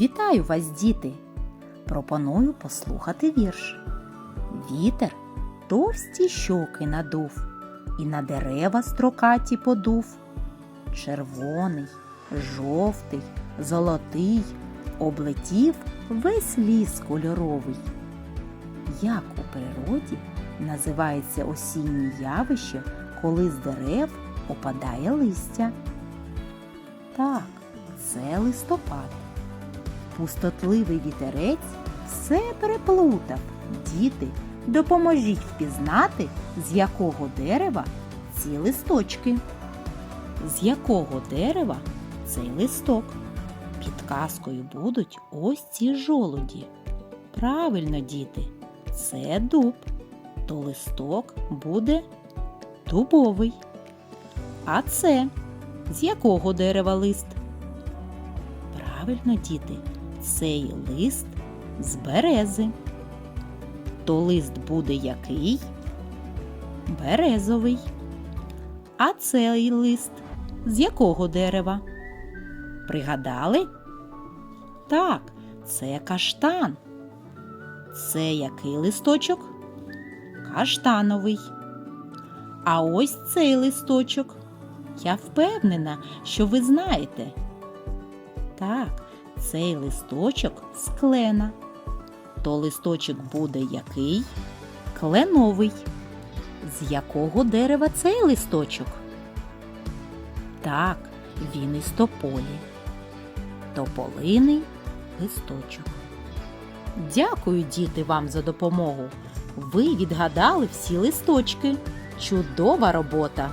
Вітаю вас, діти! Пропоную послухати вірш. Вітер товсті щоки надув і на дерева строкаті подув. Червоний, жовтий, золотий облетів весь ліс кольоровий. Як у природі називається осіннє явище, коли з дерев опадає листя? Так, це листопад. Пустотливий вітерець все переплутав. Діти, допоможіть впізнати, з якого дерева ці листочки. З якого дерева цей листок? Підказкою будуть ось ці жолуді. Правильно, діти, це дуб, то листок буде дубовий. А це з якого дерева лист? Правильно, діти, цей лист з берези. То лист буде який? Березовий. А цей лист з якого дерева? Пригадали? Так, це каштан. Це який листочок? Каштановий. А ось цей листочок. Я впевнена, що ви знаєте. Так, цей листочок з клена. То листочок буде який? Кленовий. З якого дерева цей листочок? Так, він із тополі. Тополиний листочок. Дякую, діти, вам за допомогу. Ви відгадали всі листочки. Чудова робота!